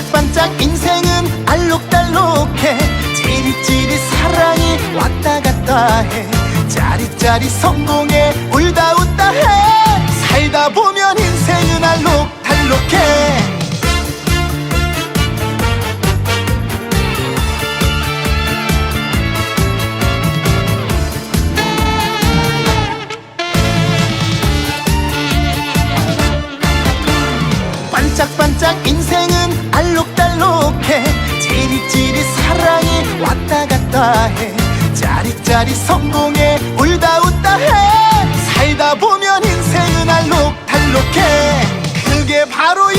반짝반짝 인생은 알록달록해. 찌릿찌릿 사랑이 왔다 갔다 해. 짜릿짜릿 성공에 울다 웃다 해 반짝반짝 인생은 알록달록해. 찌릿찌릿 사랑이 왔다 갔다 해. 짜릿짜릿 성공에 울다 웃다 해. 살다 보면 인생은 알록달록해. 그게 바로